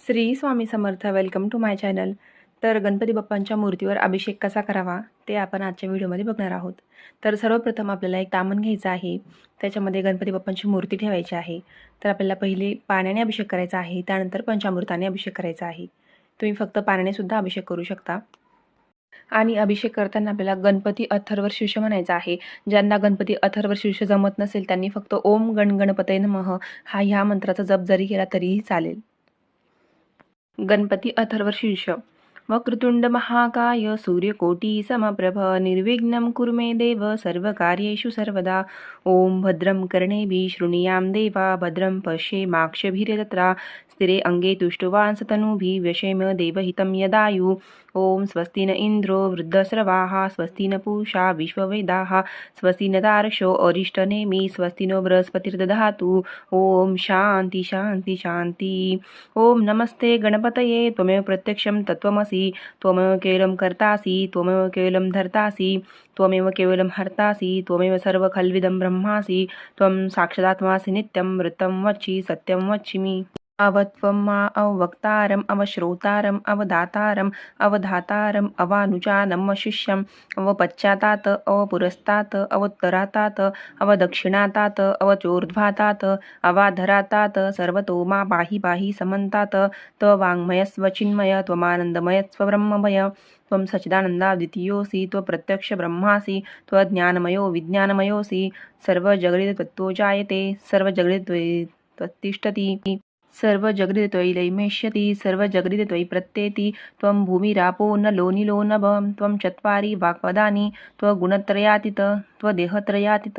Shri Swami Samarth. Welcome to my channel तर गणपती बाप्पांच्या मूर्तीवर अभिषेक कसा करावा ते आपण आजच्या व्हिडिओमध्ये बघणार आहोत. तर सर्वप्रथम आपल्याला एक तामण घ्यायचं आहे. त्याच्यामध्ये गणपती बाप्पांची मूर्ती ठेवायची आहे. तर आपल्याला पहिले पाण्याने अभिषेक करायचा आहे. त्यानंतर पंचामृताने अभिषेक करायचा आहे. तुम्ही फक्त पाण्यानेसुद्धा अभिषेक करू शकता. आणि अभिषेक करताना आपल्याला गणपती अथर्वर शीर्ष म्हणायचा आहे. ज्यांना गणपती अथर्वर शीर्ष जमत नसेल त्यांनी फक्त ओम गण गणपतय नमः हा ह्या मंत्राचा जप जरी केला तरीही चालेल. गणपती अथर्व शीर्ष वक्रतुंड महाकाय सूर्यकोटी समप्रभ निर्विघ्नं कुर्मे देव सर्व सर्वकार्येषु सर्वदा. ॐ भद्रं कर्णेभिः शृणुयां देवा भद्रं पश्येमाक्षभिर्यजत्रा स्थिरे अङ्गे तुष्टुवांसतनुभिः व्यशेम देवहितं यदायु। ॐ स्वस्ति न इन्द्रो वृद्धस्रवाः स्वस्ति न पूषा विश्ववेदाः स्वस्ति न दार्शो अरिष्टनेमि स्वस्ति नो बृहस्पतिर्दधातु। ॐ शान्ति शान्ति शान्ति। ॐ नमस्ते गणपतये त्वमेव प्रत्यक्षं तत्त्वमसि। त्वमेव केवलं कर्तासि त्वमेव केवलं धर्तासि। त्वमेव केवलं हर्तासि त्वमेव सर्वखल्विदं ब्रह्मासि। त्वं साक्षदात्मासि नित्यं वृत्तं वच्चि सत्यं वच्चिमि अवत्वं मा अवक्तारम् अवश्रोतारम् अवदातारम् अवधातारम् अवानुजानम् अशिष्यम् अवपश्चातात् अवपुरस्तात् अवोत्तरातात् अवदक्षिणातात् अवचोर्ध्वातात् अवाधरातात् सर्वतो मा पाहि पाहि समन्तात् त्ववाङ्मयस्वचिन्मय त्वमानन्दमयस्वब्रह्ममय त्वं सच्चिदानन्दाद्वितीयोऽसि त्वप्रत्यक्ष ब्रह्मासि त्वज्ञानमयो विज्ञानमयोऽसि सर्वजगदितत्त्वो जायते सर्वजगदित्वे त्वत्तिष्ठति सर्व जगदित त्वयि लैमेष्यति सर्व जगदित त्वयि प्रत्येति त्वं भूमिरापो नलो निलो नभं त्वं चत्वारि वाक्पदानि त्वगुणत्रयातीत त्वदेहत्रयातीत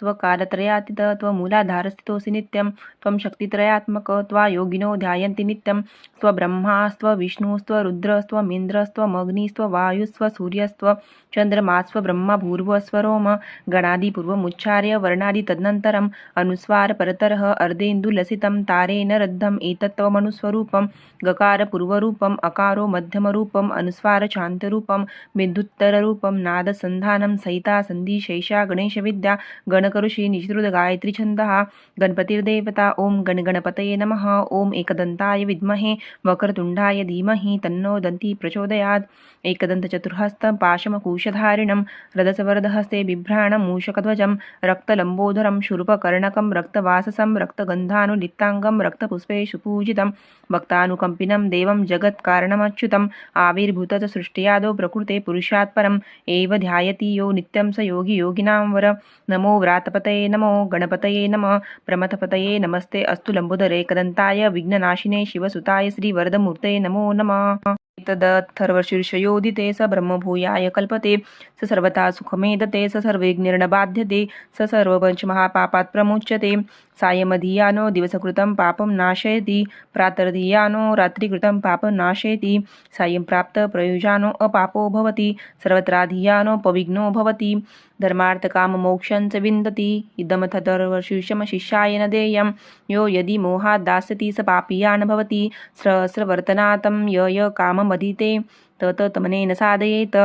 त्वकालत्रयातीत त्वमूलाधारस्थितोऽसि नित्यं त्वं शक्तित्रयात्मक त्वा योगिनो ध्यायन्ति नित्यं स्वब्रह्मास्त्वविष्णुस्त्वरुद्रस्त्वमग्निस्त्ववायुस्त्वसूर्यस्त्व चन्द्रमास्वब्रह्म भूर्वस्वरोम गणादिपूर्वमुच्चार्य वर्णादि तदनन्तरम् अनुस्वार परतरः अर्धेन्दुलसितं तारेण रद्धम् एतत्त्वमनुस्वरूपं गकारपूर्वरूपम् अकारो मध्यमरूपम् अनुस्वारशान्तरूपं बिन्दुत्तररूपं नादसन्धानं सहिता सन्धिशेषा गणेशविद्या गणकऋषि निश्रुतगायत्रीछन्दः गणपतिर्देवता ॐ गणगणपतये नमः ॐ एकदन्ताय विद्महे वक्रतुण्डाय धीमहि तन्नो दन्ती प्रचोदयात्। एकदन्तचतुर्हस्तं पाशमकुशधारिणं रदसवरदहस्ते बिभ्राणं मूषकध्वजं रक्तलम्बोदरं शूर्पकर्णकं रक्तवाससं रक्तगन्धानुलिप्ताङ्गं रक्तपुष्पेषु पूजितं भक्तानुकम्पिनं देवं जगत्कारणमच्युतम् आविर्भूतच सृष्ट्यादौ प्रकृते पुरुषात् परम् एव ध्यायति यो नित्यं स योगी योगिनां वर नमो व्रातपतये नमो गणपतये नमः प्रमथपतये नमस्ते अस्तु लम्बोदरे कदन्ताय विघ्ननाशिने शिवसुताय श्रीवरदमूर्तये नमो नमः तदर्थर्वशीर्षयोदिते स ब्रह्मभूयाय कल्पते स सर्वथा सुखमेदते स सर्वविघ्निर्नबाध्यते स सर्वपञ्चमहापापात् प्रमुच्यते। सायमधियानो दिवसकृतं पापं नाशयति प्रातर्धियानो रात्रिकृतं पापं नाशयति सायं प्राप्त प्राप्तप्रयोजानो अपापो भवति सर्वत्राधियानोपविघ्नो भवति धर्मार्थकाममोक्षं च विन्दति इदमथर्वशीर्षमशिष्याय न देयं यो यदि मोहात् दास्यति स पापीया न भवति स्रस्रवर्तनातं य य काममधीते त तमनेन साधयेत।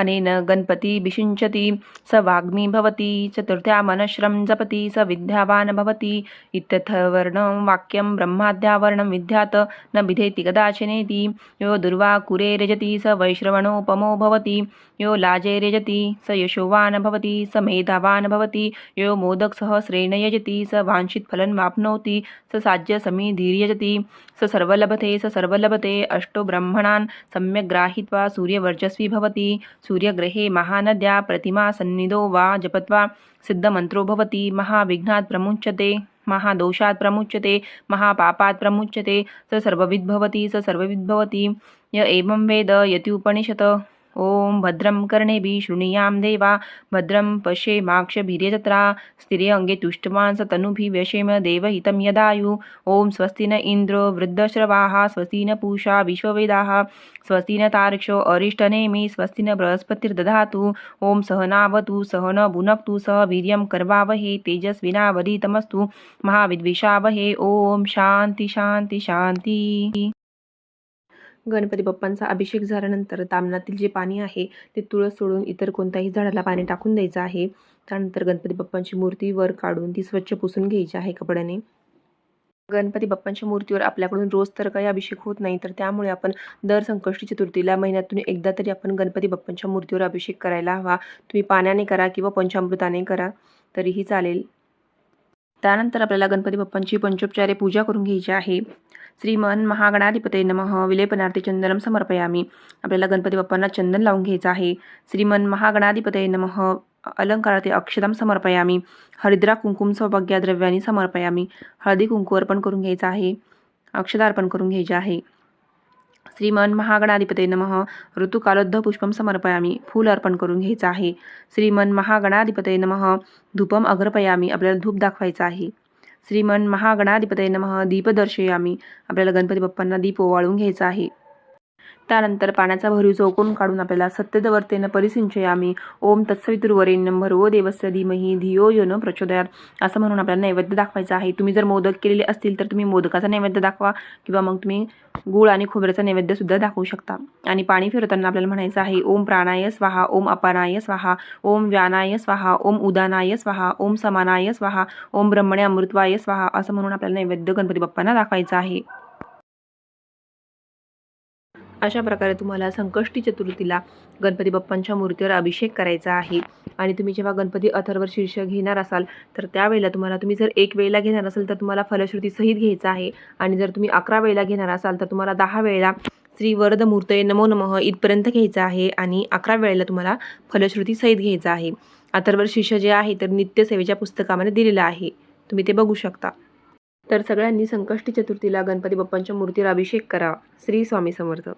अनेन गणपती विषुञ्चति स वाग्मी भवति चतुर्थ्यामनश्रं जपति स विद्यावान् भवति इत्यथवर्णं वाक्यं ब्रह्माद्यावर्णं विद्यात् न विधेति कदाचनेति यो दुर्वाकुरे रजति स वैश्रवणोपमो भवति यो लाजे रजति स यशोवान् भवति स मेधावान् भवति यो मोदकसहस्रेण यजति स वाञ्छितफलं वाप्नोति स साज्यसमीधीर्यजति स सर्वलभते स सर्वलभते अष्टो ब्रह्मणान् सम्यग् ग्राहीत्वा सूर्यवर्चस्वी भवति सूर्यग्रहे महानद्या प्रतिमा सन्निधो वा जपत्वा सिद्धमन्त्रो भवति महाविघ्नात् प्रमुच्यते महादोषात् प्रमुच्यते महापापात् प्रमुच्यते स सर्वविद्भवति स सर्वविद्भवति य एवं वेद यति उपनिषत्। ॐ भद्रं कर्णेभिः शृणुयां देवा भद्रं पश्येमाक्षभिर्यजत्रा स्थिरे अङ्गे तुष्टवान् स तनुभिः व्यशेम देवहितं यदायु। ॐ स्वस्ति न इन्द्रो वृद्धश्रवाः स्वस्ति न पूषा विश्ववेदाः स्वस्ति न तारक्षो अरिष्टनेमि स्वस्ति न बृहस्पतिर्दधातु। ॐ सहनावतु सह न भुनक्तु सह वीर्यं कर्वावहे तेजस्विनावधितमस्तु। महाविद्विषावहे ॐ शान्ति शान्ति शान्ति। गणपती बाप्पांचा अभिषेक झाल्यानंतर तामणातील जे पाणी आहे ते तुळस सोडून इतर कोणत्याही झाडाला पाणी टाकून द्यायचं आहे. त्यानंतर गणपती बाप्पांची मूर्ती वर काढून ती स्वच्छ पुसून घ्यायची आहे कपड्याने. गणपती बाप्पांच्या मूर्तीवर आपल्याकडून रोज तर काही अभिषेक होत नाही तर त्यामुळे आपण दर संकष्टी चतुर्थीला महिन्यातून एकदा तरी आपण गणपती बाप्पांच्या मूर्तीवर अभिषेक करायला हवा. तुम्ही पाण्याने करा किंवा पंचामृताने करा तरीही चालेल. त्यानंतर आपल्याला गणपती बाप्पांची पंचोपचारे पूजा करून घ्यायची आहे. श्रीमन महागणाधिपते नमः. विलेपनार्थी चंदनम समर्पयामी. आपल्याला गणपती बाप्पांना चंदन लावून घ्यायचं आहे. श्रीमन महागणाधिपते नमः. अलंकाराते अक्षदाम समर्पयामी. हरिद्रा कुंकुम सौभाग्या द्रव्यानी समर्पयामी. हळदी कुंकू अर्पण करून घ्यायचं आहे. अक्षदा अर्पण करून घ्यायचे आहे. श्रीमन महागणाधिपते नमः. ऋतुकालोद्ध पुष्पम समर्पयामी. फूल अर्पण करून घ्यायचं आहे. श्रीमन महागणाधिपते नमः. धूपम अग्रपयामी आपल्याला धूप दाखवायचा आहे. श्रीमन महागणाधिपते नमः. दीप दर्शयामी. आपल्याला गणपती बाप्पांना दीप ओवाळून घ्यायचा आहे. त्यानंतर पाण्याचा भरीव झोकून काढून आपल्याला सत्यदवर्तेनं परिसिंचयामी ओम तत्सवितुर्वरेण्यं भर्गो देवस्य धीमही धियो यो न प्रचोदयात. असं म्हणून आपल्याला नैवेद्य दाखवायचं आहे. तुम्ही जर मोदक केलेले असतील तर तुम्ही मोदकाचा नैवेद्य दाखवा किंवा मग तुम्ही गूळ आणि खोबऱ्याचा नैवेद्यसुद्धा दाखवू शकता. आणि पाणी फिरवताना आपल्याला म्हणायचं आहे ओम प्राणाय स्वाहा ओम अपानाय स्वाहा ओम व्यानाय स्वाहा ओम उदानाय स्वाहा ओम समानाय स्वाहा ओम ब्रह्मणे अमृतवाय स्वाहा असं म्हणून आपल्याला नैवेद्य गणपती बाप्पांना दाखवायचं आहे. अशा प्रकारे तुम्हाला संकष्टी चतुर्थीला गणपती बाप्पांच्या मूर्तीवर अभिषेक करायचा आहे. आणि तुम्ही जेव्हा गणपती अथर्वर शीर्ष घेणार असाल तर त्यावेळेला तुम्हाला तुम्ही जर एक वेळेला घेणार असाल तर तुम्हाला फलश्रुती सहित घ्यायचं आहे. आणि जर तुम्ही अकरा वेळेला घेणार असाल तर तुम्हाला दहा वेळेला श्री वरद मूर्तये नमो नमः इथपर्यंत घ्यायचं आहे आणि अकरा वेळेला तुम्हाला फलश्रुती सहित घ्यायचं आहे. अथर्वर शिष्य जे आहे तर नित्यसेवेच्या पुस्तकामध्ये दिलेलं आहे. तुम्ही ते बघू शकता. तर सगळ्यांनी संकष्टी चतुर्थीला गणपती बाप्पांच्या मूर्तीवर अभिषेक करा. श्री स्वामी समर्थ.